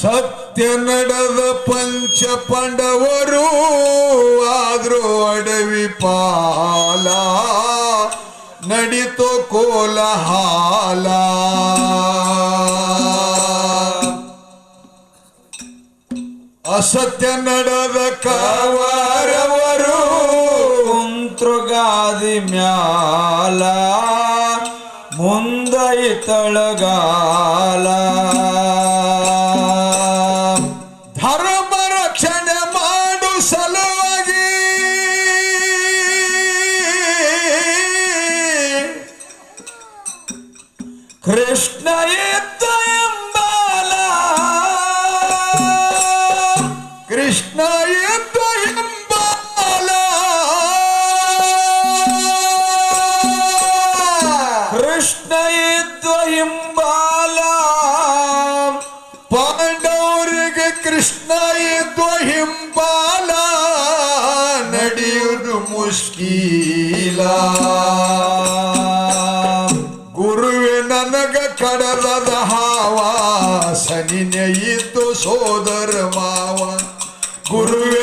ಸತ್ಯ ನಡೆದ ಪಂಚ ಪಾಂಡವರು ಆದ್ರೂ ಅಡವಿ ಪಾಲ, ನಡಿತೋ ಕೋಲಹಾಲ. ಅಸತ್ಯ ನಡೆದ ಕವರವರು ಕುಂತೃಗಾದಿ ಮ್ಯಾಲ, ಮುಂದೈ ತಳಗಾಲ. ಧರ್ಮ ರಕ್ಷಣೆ ಮಾಡು ಸಲುವಾಗಿ. ಕೃಷ್ಣ ಎತ್ತ ಎಂಬಾಲ. ಕೃಷ್ಣ ಎತ್ತ ಎಂಬಾಲ. ಕೃಷ್ಣ ಎತ್ತ ಹಿಂಬಾಲ ಪಾಂಡವರಿಗೆ ಕೃಷ್ಣ ಎದ್ದ ಹಿಂಬಾಲ ನಡೆಯುವುದು ಮುಷ್ಕೀಲ. ಗುರುವೆ ನನಗ ಕಡಲದ ಹಾವ ಸನಿನ ಇದ್ದು ಸೋದರ ಮಾವ. ಗುರುವೆ